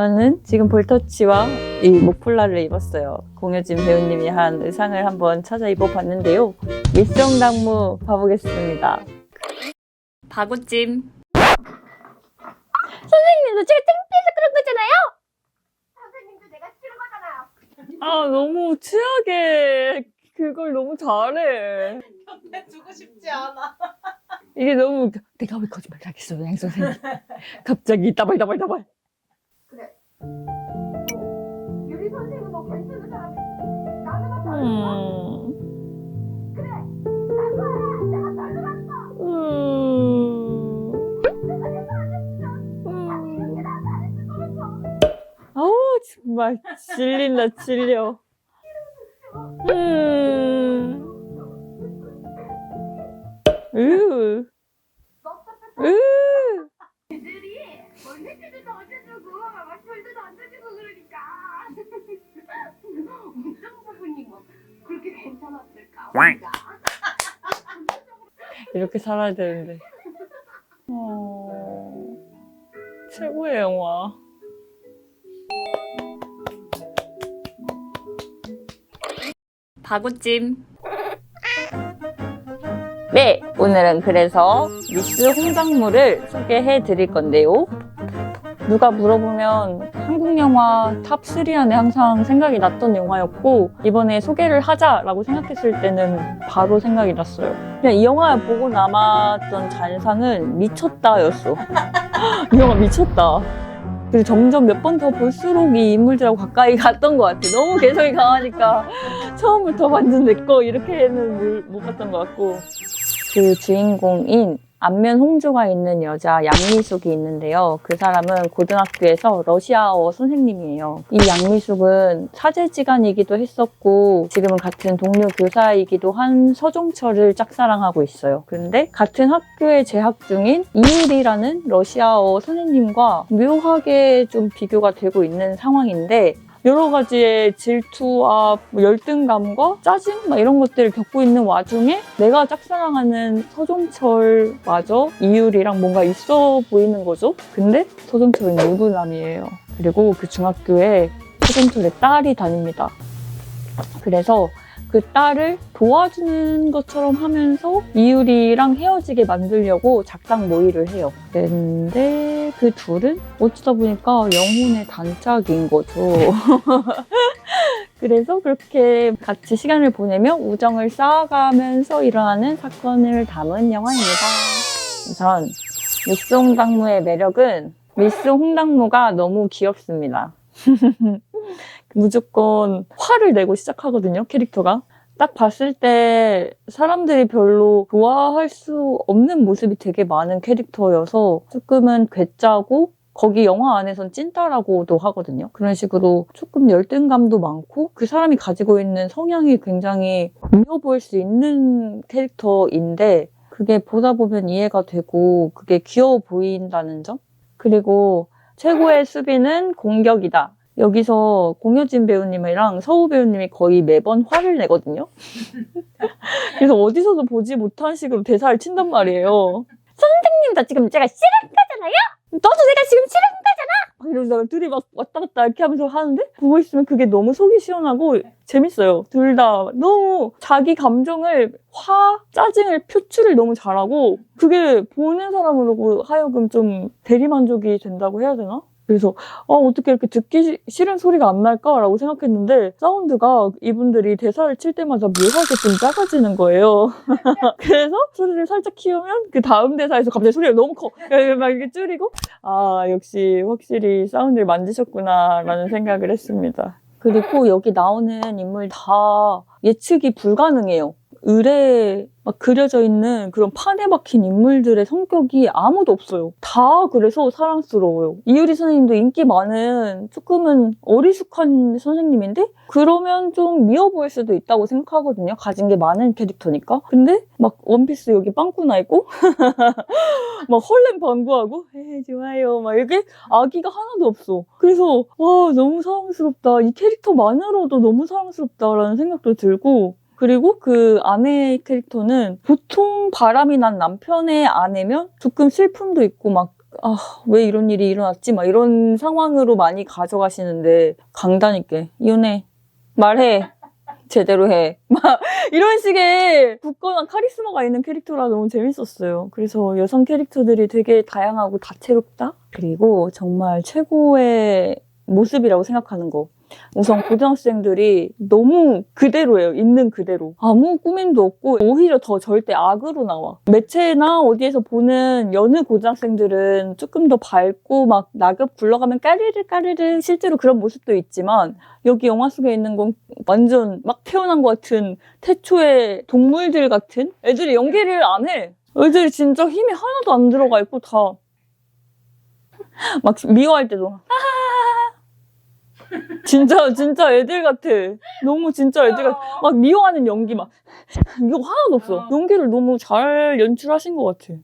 저는 지금 볼터치와 이 목폴라를 입었어요. 공효진 배우님이 한 의상을 한번 찾아 입어봤는데요. 밀성당무 봐보겠습니다. 바구찜. 선생님도 제가 창피해서 그런 거잖아요. 선생님도 내가 싫은 거잖아요. 아 너무 취하게 그걸 너무 잘해. 주고 싶지 않아. 이게 너무 내가 왜 거짓말 하겠어, 양 선생님. 갑자기 따발따발따발. 유리 선생님은 뭐 괜찮은 사람이 나는 뭐 음. 그래. 거야. 내가 별로 봤어. 음. 내가 내가 안 했으면 아니 음. 이게 나도 안 했을 거면서. 아우 정말 질린다 질려. 음. 으. 으. 멀리지도 얹어주고 막걸리도 얹어주고 그러니까. 어떤 부분이 뭐 그렇게 괜찮았을까? 우리가. 이렇게 살아야 되는데. 어. 최고의 영화. 바구찜. 네, 오늘은 그래서 미스 홍당무를 소개해 드릴 건데요. 누가 물어보면 한국 영화 탑3 안에 항상 생각이 났던 영화였고, 이번에 소개를 하자라고 생각했을 때는 바로 생각이 났어요. 그냥 이 영화 보고 남았던 잔상은 미쳤다였어. 이 영화 미쳤다. 그리고 점점 몇 번 더 볼수록 이 인물들하고 가까이 갔던 것 같아. 너무 개성이 강하니까 처음부터 완전 내거 이렇게는 못- 못 봤던 것 같고. 그 주인공인 안면 홍조가 있는 여자 양미숙이 있는데요. 그 사람은 고등학교에서 러시아어 선생님이에요. 이 양미숙은 사제지간이기도 했었고 지금은 같은 동료 교사이기도 한 서종철을 짝사랑하고 있어요. 그런데 같은 학교에 재학 중인 이율이라는 러시아어 선생님과 묘하게 좀 비교가 되고 있는 상황인데 여러 가지의 질투와 뭐 열등감과 짜증 막 이런 것들을 겪고 있는 와중에 내가 짝사랑하는 서종철마저 이율이랑 뭔가 있어 보이는 거죠. 근데 서종철은 유부남이에요. 그리고 그 중학교에 서종철의 딸이 다닙니다. 그래서 그 딸을 도와주는 것처럼 하면서 이율이랑 헤어지게 만들려고 작당 모의를 해요. 근데 그 둘은 어쩌다 보니까 영혼의 단짝인 거죠. 그래서 그렇게 같이 시간을 보내며 우정을 쌓아가면서 일어나는 사건을 담은 영화입니다. 우선 미스 홍당무의 매력은 미스 홍당무가 너무 귀엽습니다. 무조건 화를 내고 시작하거든요, 캐릭터가. 딱 봤을 때 사람들이 별로 좋아할 수 없는 모습이 되게 많은 캐릭터여서 조금은 괴짜고 거기 영화 안에선 찐따라고도 하거든요. 그런 식으로 조금 열등감도 많고 그 사람이 가지고 있는 성향이 굉장히 미워 보일 수 있는 캐릭터인데 그게 보다 보면 이해가 되고 그게 귀여워 보인다는 점. 그리고 최고의 수비는 공격이다. 여기서 공효진 배우님이랑 서우 배우님이 거의 매번 화를 내거든요. 그래서 어디서도 보지 못한 식으로 대사를 친단 말이에요. 선생님, 나 지금 제가 싫은 거잖아요? 너도 내가 지금 싫은 거잖아! 막 이러면서 둘이 막 왔다 갔다 이렇게 하면서 하는데 보고 있으면 그게 너무 속이 시원하고 재밌어요. 둘 다 너무 자기 감정을 화, 짜증을 표출을 너무 잘하고 그게 보는 사람으로 하여금 좀 대리만족이 된다고 해야 되나? 그래서 아, 어떻게 이렇게 듣기 시- 싫은 소리가 안 날까라고 생각했는데 사운드가 이분들이 대사를 칠 때마다 묘하게 좀 작아지는 거예요. 그래서 소리를 살짝 키우면 그 다음 대사에서 갑자기 소리가 너무 커. 막 이렇게 줄이고 아 역시 확실히 사운드를 만드셨구나라는 생각을 했습니다. 그리고 여기 나오는 인물 다 예측이 불가능해요. 을에 막 그려져 있는 그런 판에 박힌 인물들의 성격이 아무도 없어요. 다 그래서 사랑스러워요. 이유리 선생님도 인기 많은 조금은 어리숙한 선생님인데 그러면 좀 미워 보일 수도 있다고 생각하거든요. 가진 게 많은 캐릭터니까. 근데 막 원피스 여기 빵꾸 나 있고 막 헐렘 방구하고 에 좋아요 막 이렇게 아기가 하나도 없어. 그래서 와 너무 사랑스럽다. 이 캐릭터만으로도 너무 사랑스럽다라는 생각도 들고 그리고 그 아내 캐릭터는 보통 바람이 난 남편의 아내면 조금 슬픔도 있고 막 아, 왜 이런 일이 일어났지? 막 이런 상황으로 많이 가져가시는데, 강단 있게, 이혼해. 말해. 제대로 해. 막 이런 식의 굳건한 카리스마가 있는 캐릭터라 너무 재밌었어요. 그래서 여성 캐릭터들이 되게 다양하고 다채롭다? 그리고 정말 최고의 모습이라고 생각하는 거. 우선 고등학생들이 너무 그대로예요. 있는 그대로. 아무 꾸밈도 없고 오히려 더 절대 악으로 나와. 매체나 어디에서 보는 여느 고등학생들은 조금 더 밝고 막 낙엽 굴러가면 까르르 까르르 실제로 그런 모습도 있지만 여기 영화 속에 있는 건 완전 막 태어난 것 같은 태초의 동물들 같은 애들이 연기를 안 해. 애들이 진짜 힘이 하나도 안 들어가 있고 다 막 미워할 때도 진짜 진짜 애들 같아. 너무 진짜 애들 같아. 막 미워하는 연기 막 미워 하나도 없어. 어. 연기를 너무 잘 연출하신 것 같아.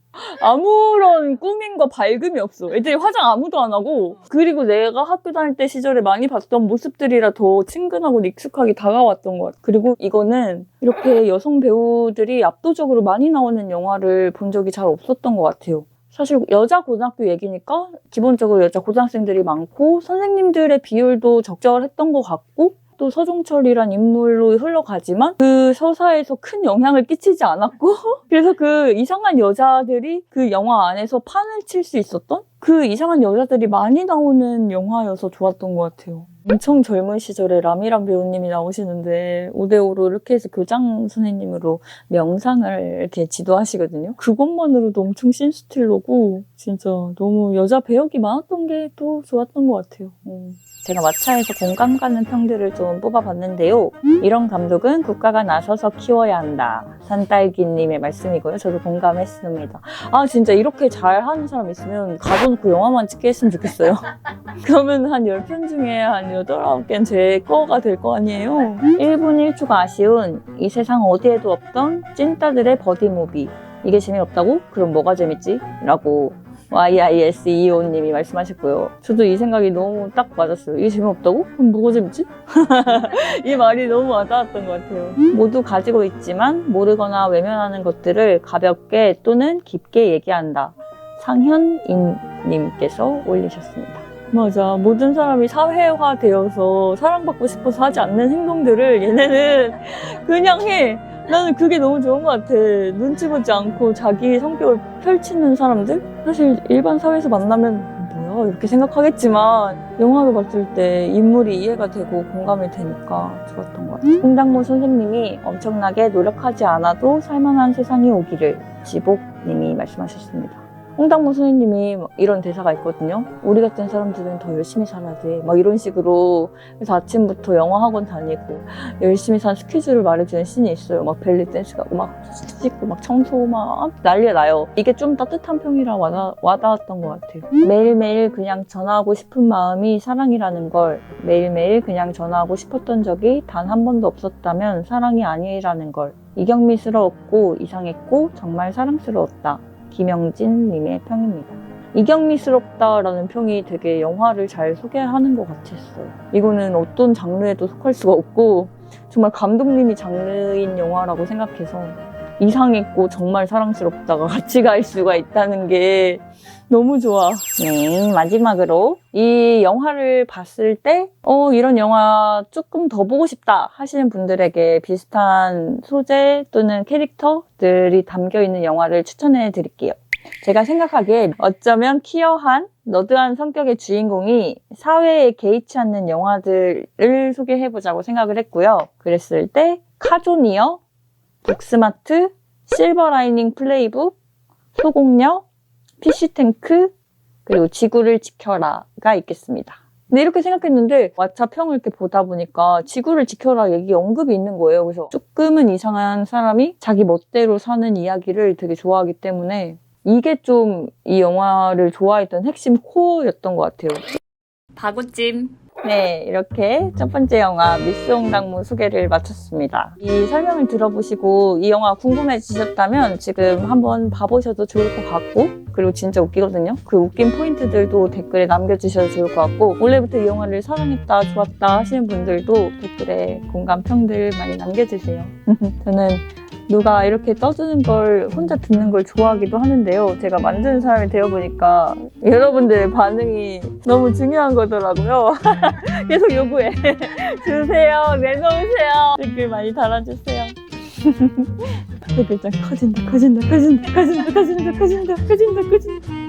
아무런 꾸밈과 밝음이 없어. 애들이 화장 아무도 안 하고 그리고 내가 학교 다닐 때 시절에 많이 봤던 모습들이라 더 친근하고 익숙하게 다가왔던 것 같아. 그리고 이거는 이렇게 여성 배우들이 압도적으로 많이 나오는 영화를 본 적이 잘 없었던 것 같아요. 사실 여자 고등학교 얘기니까 기본적으로 여자 고등학생들이 많고 선생님들의 비율도 적절했던 것 같고 또 서종철이란 인물로 흘러가지만 그 서사에서 큰 영향을 끼치지 않았고 그래서 그 이상한 여자들이 그 영화 안에서 판을 칠 수 있었던 그 이상한 여자들이 많이 나오는 영화여서 좋았던 것 같아요. 엄청 젊은 시절에 라미란 배우님이 나오시는데 5대5로 이렇게 해서 교장 선생님으로 명상을 이렇게 지도하시거든요. 그것만으로도 엄청 신스틸러고 진짜 너무 여자 배역이 많았던 게 또 좋았던 것 같아요. 음. 제가 마차에서 공감 가는 평들을 좀 뽑아봤는데요. 이런 감독은 국가가 나서서 키워야 한다. 산딸기님의 말씀이고요. 저도 공감했습니다. 아 진짜 이렇게 잘하는 사람 있으면 가둬놓고 영화만 찍게 했으면 좋겠어요. 그러면 한 10편 중에 한 8, 9개는 제 거가 될 거 아니에요. 1분 1초가 아쉬운 이 세상 어디에도 없던 찐따들의 버디무비. 이게 재미없다고? 그럼 뭐가 재밌지? 라고 YISEO님이 말씀하셨고요. 저도 이 생각이 너무 딱 맞았어요. 이게 재미없다고? 그럼 뭐가 재밌지? 이 말이 너무 와닿았던 것 같아요. 모두 가지고 있지만 모르거나 외면하는 것들을 가볍게 또는 깊게 얘기한다. 상현임님께서 올리셨습니다. 맞아. 모든 사람이 사회화되어서 사랑받고 싶어서 하지 않는 행동들을 얘네는 그냥 해. 나는 그게 너무 좋은 것 같아. 눈치 보지 않고 자기 성격을 펼치는 사람들? 사실 일반 사회에서 만나면 뭐야 이렇게 생각하겠지만 영화로 봤을 때 인물이 이해가 되고 공감이 되니까 좋았던 것 같아요. 홍당무 선생님이 엄청나게 노력하지 않아도 살만한 세상이 오기를 지복님이 말씀하셨습니다. 홍당무 선생님이 막 이런 대사가 있거든요. 우리 같은 사람들은 더 열심히 살아야 돼. 막 이런 식으로 그래서 아침부터 영어 학원 다니고 열심히 산 스케줄을 말해주는 씬이 있어요. 막 벨리 댄스가 막 씻고 막 청소 막 난리가 나요. 이게 좀 따뜻한 평이라 와닿, 와닿았던 것 같아요. 매일매일 그냥 전화하고 싶은 마음이 사랑이라는 걸 매일매일 그냥 전화하고 싶었던 적이 단 한 번도 없었다면 사랑이 아니라는 걸 이경미스러웠고 이상했고 정말 사랑스러웠다. 김영진 님의 평입니다. 이경미스럽다라는 평이 되게 영화를 잘 소개하는 것 같았어요. 이거는 어떤 장르에도 속할 수가 없고 정말 감독님이 장르인 영화라고 생각해서 이상했고 정말 사랑스럽다가 같이 갈 수가 있다는 게 너무 좋아. 네, 마지막으로 이 영화를 봤을 때, 어, 이런 영화 조금 더 보고 싶다 하시는 분들에게 비슷한 소재 또는 캐릭터들이 담겨 있는 영화를 추천해 드릴게요. 제가 생각하기에 어쩌면 키어한 너드한 성격의 주인공이 사회에 개의치 않는 영화들을 소개해보자고 생각을 했고요. 그랬을 때 카조니어, 북스마트, 실버라이닝 플레이북, 소공녀, 피쉬탱크, 그리고 지구를 지켜라가 있겠습니다. 근데 이렇게 생각했는데 왓챠 평을 이렇게 보다 보니까 지구를 지켜라 얘기 언급이 있는 거예요. 그래서 조금은 이상한 사람이 자기 멋대로 사는 이야기를 되게 좋아하기 때문에 이게 좀 이 영화를 좋아했던 핵심 코어였던 것 같아요. 바구찜. 네, 이렇게 첫 번째 영화 미스 홍당무 소개를 마쳤습니다. 이 설명을 들어보시고 이 영화 궁금해지셨다면 지금 한번 봐보셔도 좋을 것 같고 그리고 진짜 웃기거든요. 그 웃긴 포인트들도 댓글에 남겨주셔도 좋을 것 같고 원래부터 이 영화를 사랑했다, 좋았다 하시는 분들도 댓글에 공감 평들 많이 남겨주세요. 저는 누가 이렇게 떠주는 걸 혼자 듣는 걸 좋아하기도 하는데요. 제가 만드는 사람이 되어보니까 여러분들의 반응이 너무 중요한 거더라고요. 계속 요구해. 주세요. 내놓으세요. 댓글 많이 달아주세요. 댓글장 커진다, 커진다, 커진다, 커진다, 커진다, 커진다, 커진다, 커진다.